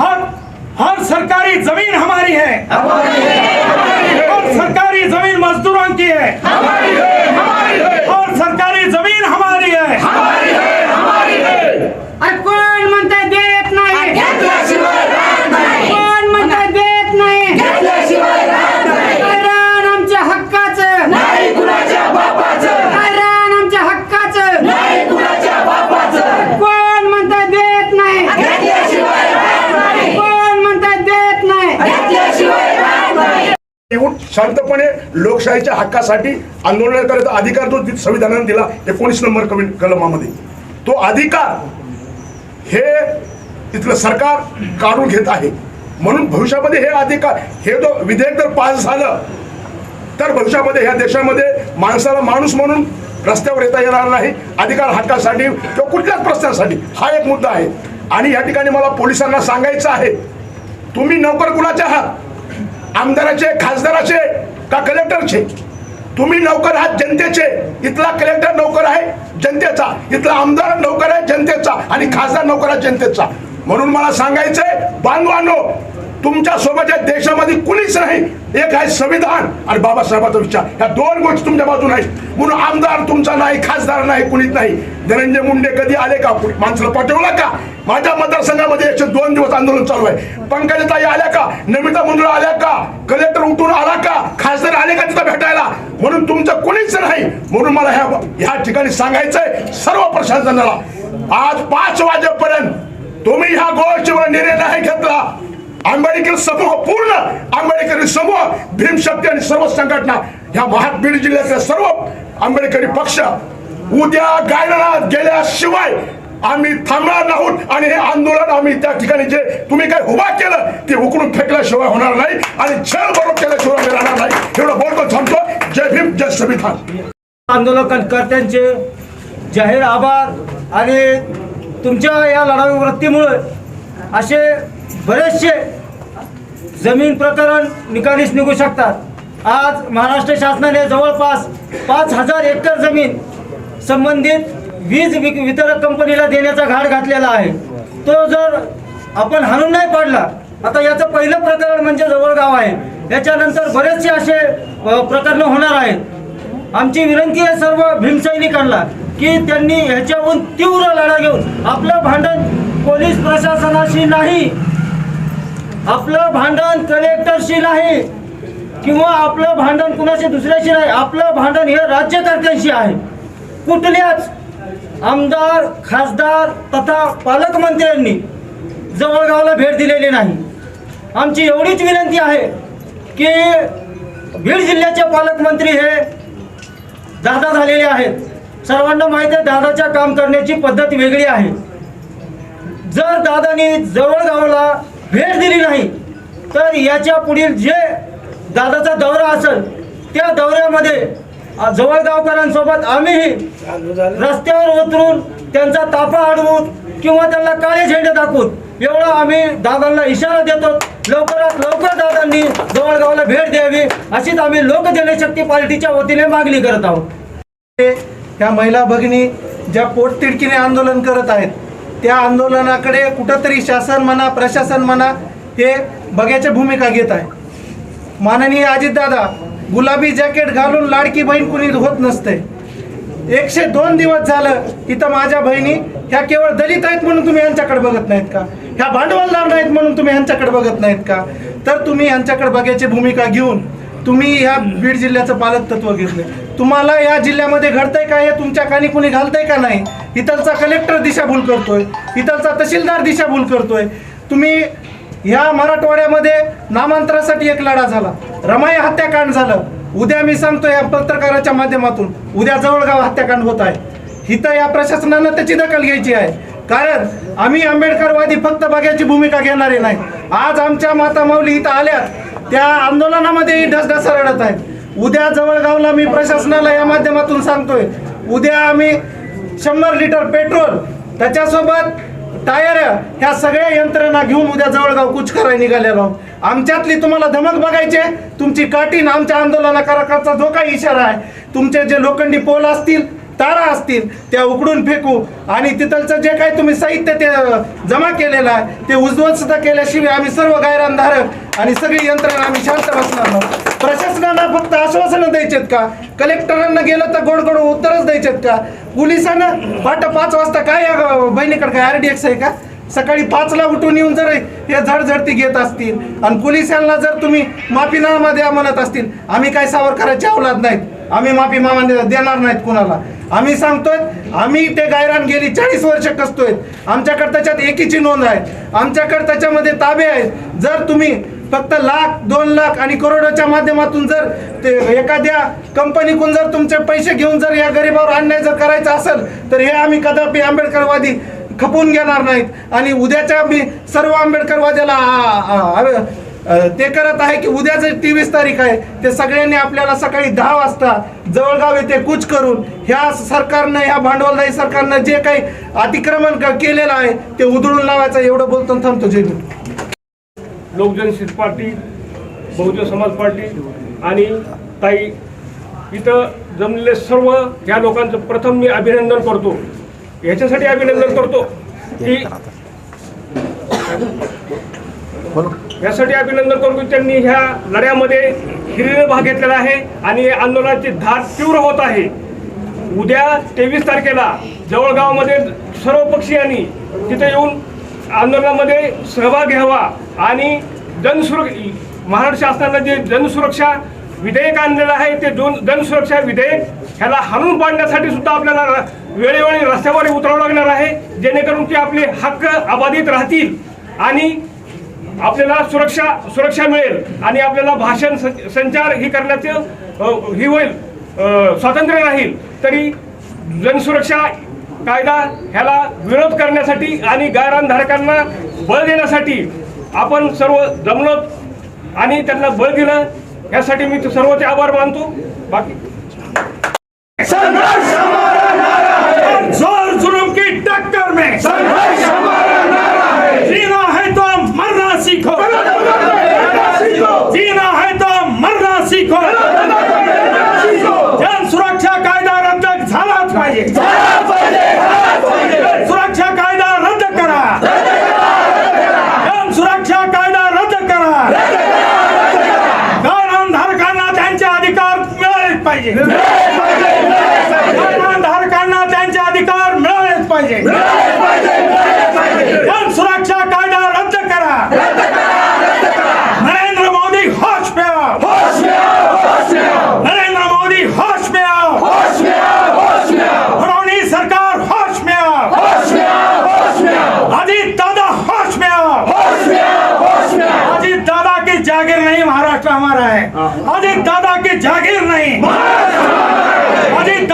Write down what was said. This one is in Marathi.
हर हर सरकारी जमीन हमारी है हर सरकारी जमीन मजदूरों की है हर सरकारी जमीन हमारी है अरे कोण म्हणताय देत नाही कोण म्हणताय देत नाही कारण आमच्या हक्काचं कारण आमच्या हक्काचं कोण म्हणताय देत नाही कोण म्हणताय देत नाही येऊन शांतपणे लोकशाहीच्या हक्कासाठी आंदोलन करायचा अधिकार जो संविधानाने दिला एकोणीस नंबर कमी कलमामध्ये. तो अधिकार हे तिथलं सरकार काढून घेत आहे. म्हणून भविष्यामध्ये हे अधिकार हे जो विधेयक जर पास झालं तर भविष्यामध्ये ह्या देशामध्ये माणसाला माणूस म्हणून रस्त्यावर येता येणार नाही अधिकार हक्कासाठी किंवा कुठल्याच प्रश्नासाठी. हा एक मुद्दा आहे. आणि या ठिकाणी मला पोलिसांना सांगायचं आहे तुम्ही नोकर कुणाचे आहात? आमदाराचे खासदाराचे? का कलेक्टरचे? तुम्ही नौकर आहात जनतेचे. इथला कलेक्टर नौकर आहे जनतेचा. इथला आमदार नौकर आहे जनतेचा. आणि खासदार नौकर आहे जनतेचा. म्हणून मला सांगायचंय बांधवांनो तुमच्यासोबत या देशामध्ये कुणीच नाही. एक आहे संविधान आणि बाबासाहेबांचा विचार. ह्या दोन गोष्टी तुमच्या बाजून आहेत. म्हणून आमदार तुमचा नाही खासदार नाही कुणीच नाही. धनंजय मुंडे कधी आले का? माणसाला पाठवलं का? माझ्या मतदारसंघामध्ये एकशे दोन दिवस आंदोलन चालू आहे. पंकजताई आल्या का? नमिता मुंडळ आल्या का? कलेक्टर उठून आला का? खासदार आले का तिथं भेटायला? म्हणून तुमचं कुणीच नाही. म्हणून मला ह्या ह्या ठिकाणी सांगायचंय सर्व प्रशासनाला. आज पाच वाजेपर्यंत तुम्ही ह्या गोष्टीवर निर्णय नाही घेतला. आंबेडकर समूह पूर्ण आंबेडकरी समूह भीमशक्ती आणि सर्व संघटना ह्या महा बीड जिल्ह्यातल्या सर्व आंबेडकरी पक्ष उद्या गायनात गेल्याशिवाय आम्ही थांबणार नाहोत आणि हे आंदोलन आम्ही त्या ठिकाणी जे तुम्ही काय उभा केलं ते उकडून फेकल्याशिवाय होणार नाही आणि छळ बरोबर केल्याशिवाय राहणार नाही. एवढं बोलतो थांबतो. जय भीम जय संविधान. आंदोलनकर्त्यांचे जाहीर आभार आणि तुमच्या या लढाऊ वृत्तीमुळे असे बरेचसे जमीन प्रकरण निकालीस निघू शकतात. आज महाराष्ट्र शासनाने जवळपास पाच हजार एकर जमीन संबंधित वीज विक वितरक कंपनीला देण्याचा घाट घातलेला आहे. तो जर आपण हाणून नाही पाडला आता याचं पहिलं प्रकरण म्हणजे जवळगाव आहे. याच्यानंतर बरेचसे असे प्रकरणं होणार आहेत. आमची विनंती आहे सर्व भीमसैनिकांना की त्यांनी ह्याच्याहून तीव्र लढा घेऊन आपलं भांडण पोलीस प्रशासनाशी नाही आपलं भांडण कलेक्टरशी नाही किंवा आपलं भांडण कुणाशी दुसऱ्याशी नाही आपलं भांडण हे राज्यकर्त्यांशी आहे. कुठल्याच आमदार खासदार तथा पालकमंत्र्यांनी जवळगावला भेट दिलेली नाही. आमची एवढीच विनंती आहे की बीड जिल्ह्याचे पालकमंत्री हे दादा झालेले आहेत. सर्वांना माहिती आहे दादाच्या काम करण्याची पद्धत वेगळी आहे. जर दादानी जवळगावला भेट दिली नाही तर याच्या पुढील जे दादाचा दौरा असेल त्या दौऱ्यामध्ये जवळगावकरांसोबत आम्हीही रस्त्यावर उतरून त्यांचा ताफा अडवून किंवा त्यांना काळे झेंडे दाखवून एवढा आम्ही दादांना इशारा देतो. लवकरात लवकर दादांनी जवळगावला भेट द्यावी अशीच आम्ही लोक जनशक्ती पार्टीच्या वतीने मागणी करत आहोत. ह्या महिला भगिनी ज्या पोटतिडकीने आंदोलन करत आहेत त्या आंदोलनाकडे कुठंतरी शासन म्हणा प्रशासन म्हणा हे बघ्याच्या भूमिका घेत आहे. माननीय अजितदादा गुलाबी जॅकेट घालून लाडकी बहीण कुणी होत नसते. एकशे दोन दिवस झालं इथं माझ्या बहिणी ह्या केवळ दलित आहेत म्हणून तुम्ही यांच्याकडे बघत नाहीत का? ह्या भांडवलदार नाहीत म्हणून तुम्ही यांच्याकडे बघत नाहीत का? तर तुम्ही यांच्याकडे बघायची भूमिका घेऊन तुम्ही ह्या बीड जिल्ह्याचं पालक घेतलं. तुम्हाला या जिल्ह्यामध्ये घडतंय का हे तुमच्या कानी कुणी घालतंय का नाही? इथलचा कलेक्टर दिशाभूल करतोय. इथलचा तहसीलदार दिशाभूल करतोय. तुम्ही ह्या मराठवाड्यामध्ये नामांतरासाठी एक लढा झाला. रमाई हत्याकांड झालं. उद्या मी सांगतो या पत्रकाराच्या माध्यमातून. उद्या जवळगाव हत्याकांड होत आहे. इथं या प्रशासनानं त्याची दखल घ्यायची आहे. कारण आम्ही आंबेडकरवादी फक्त बघ्याची भूमिका घेणारे नाही. आज आमच्या माता माऊली इथं आल्यात. त्या आंदोलनामध्ये ढसढसा रडत आहेत. उद्या जवळगावला मी प्रशासनाला या माध्यमातून सांगतोय. उद्या आम्ही शंभर लिटर पेट्रोल त्याच्यासोबत टायर ह्या सगळ्या यंत्रणा घेऊन उद्या जवळगाव कुच करायला निघालेलो आहोत. आमच्यातली तुम्हाला धमक बघायचे तुमची काठीन आमच्या आंदोलना कराचा जो काही इशारा आहे तुमचे जे लोखंडी पोल असतील तारा असतील त्या उकडून फेकू आणि तिथलचं जे काही तुम्ही साहित्य ते जमा केलेलं आहे ते उद्ध्वस्त केल्याशिवाय आम्ही सर्व गायरानधारक आणि सगळी यंत्रणा आम्ही शांत बसणार आहोत. प्रशासनाला फक्त आश्वासनं द्यायचेत का? कलेक्टरांना गेलं तर गोड गोड उत्तरच द्यायचेत का? पोलिसांना पहाटे पाच वाजता काय या बहिणीकडे काय आर डी एक्स आहे का? सकाळी पाचला उठून येऊन जर हे झडझडती घेत असतील आणि पोलिसांना जर तुम्ही माफीनामा द्या म्हणत असतील आम्ही काय सावरकरांचे अवलाद नाहीत. आम्ही माफी मामा देणार नाहीत कुणाला. आम्ही सांगतोय आम्ही ते गायरान गेली चाळीस वर्ष कसतोय. आमच्याकडे त्याच्यात एकीची नोंद आहे. आमच्याकडे त्याच्यामध्ये ताबे आहेत. जर तुम्ही फक्त लाख दोन लाख आणि करोडोच्या माध्यमातून जर ते एखाद्या कंपनीकडून जर तुमचे पैसे घेऊन जर या गरिबावर अन्याय जर करायचा असेल तर हे आम्ही कदापि आंबेडकरवादी खपून घेणार नाहीत. आणि उद्याच्या मी सर्व आंबेडकरवाद्याला ते करत आहे की उद्या जे तेवीस तारीख आहे ते सगळ्यांनी आपल्याला सकाळी दहा वाजता जवळगाव येथे कूच करून ह्या सरकारनं ह्या भांडवलदायी सरकारनं जे काही अतिक्रमण केलेलं आहे ते उधळून लावायचं एवढं बोलतो थांबतो. जय लोकजन पार्टी बहुजन समाज पार्टी आणि ताई इथं जमलेले सर्व ह्या लोकांचं प्रथम मी अभिनंदन करतो. याच्यासाठी अभिनंदन करतो की यासाठी अभिनंदन करतो की त्यांनी ह्या लढ्यामध्ये हिरीने भाग घेतलेला आहे आणि या आंदोलनाची धार तीव्र होत आहे. उद्या तेवीस तारखेला जवळगावमध्ये सर्व पक्षीयांनी तिथे येऊन आंदोलनामध्ये सहभाग घ्यावा आणि जनसुर महाराष्ट्र शासनानं जे जनसुरक्षा विधेयक आणलेलं आहे ते दोन जनसुरक्षा विधेयक ह्याला हाणून पाडण्यासाठी सुद्धा आपल्याला वेळोवेळी रस्त्यावर उतरावं लागणार आहे जेणेकरून ते आपले हक्क अबाधित राहतील आणि आपल्याला सुरक्षा सुरक्षा मिळेल आणि आपल्याला भाषण सं- संचार ही करण्याचं ही होईल स्वातंत्र्य राहील. तरी जनसुरक्षा कायदा ह्याला विरोध करण्यासाठी आणि गायरानधारकांना बळ देण्यासाठी आपण सर्व जमलो आणि त्यांना बळ दिलं यासाठी मी सर्वचे आभार मानतो. बाकी